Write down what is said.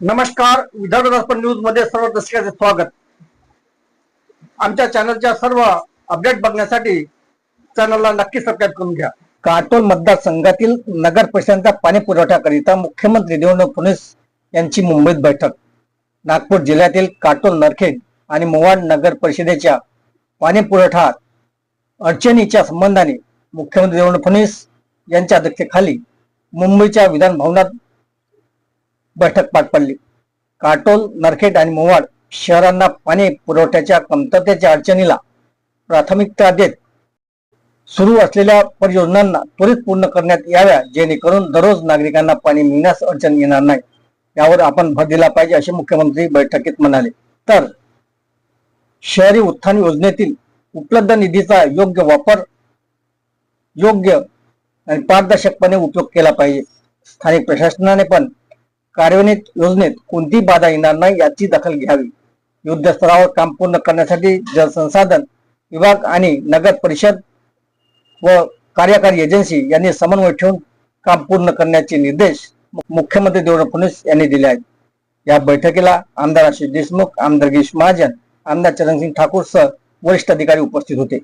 नमस्कार विदर्भ दर्पण न्यूजमध्ये सर्व दर्शकांचे स्वागत. आमच्या चॅनलच्या सर्व अपडेट बघण्यासाठी चॅनलला नक्की सबस्क्राईब करून घ्या. काटोल मतदारसंघातील नगर परिषदांचा पाणी पुरवठ्याकरिता मुख्यमंत्री देवेंद्र फडणवीस यांची मुंबईत बैठक. नागपूर जिल्ह्यातील काटोल नरखेड आणि मोवाड नगर परिषदेच्या पाणी पुरवठा अडचणीच्या संबंधाने मुख्यमंत्री देवेंद्र फडणवीस यांच्या अध्यक्षतेखाली मुंबईच्या विधान भवनात बैठक पार पडली. काटोल नरखेड आणि मोवाड शहरांना पाणी पुरवठ्याच्या कमतरतेच्या अडचणीला प्राथमिकता देत सुरू असलेल्या परियोजनांना त्वरित पूर्ण करण्यात याव्या जेणेकरून दररोज नागरिकांना पाणी मिळण्यास अडचण येणार नाही. यावर आपण भर दिला पाहिजे असे मुख्यमंत्री बैठकीत म्हणाले. तर शहरी उत्थान योजनेतील उपलब्ध निधीचा योग्य वापर योग्य आणि पारदर्शकपणे उपयोग केला पाहिजे. स्थानिक प्रशासनाने पण कार्यान्वित योजनेत कोणती बाधा येणार नाही याची दखल घ्यावी. युद्धस्तरावर काम पूर्ण करण्यासाठी जलसंसाधन विभाग आणि नगर परिषद व कार्यकारी एजन्सी यांनी समन्वय ठेवून काम पूर्ण करण्याचे निर्देश मुख्यमंत्री देवेंद्र फडणवीस यांनी दिले आहेत. या बैठकीला आमदार आशिष देशमुख आमदार गिरीश महाजन आमदार चरणसिंग ठाकूर सह वरिष्ठ अधिकारी उपस्थित होते.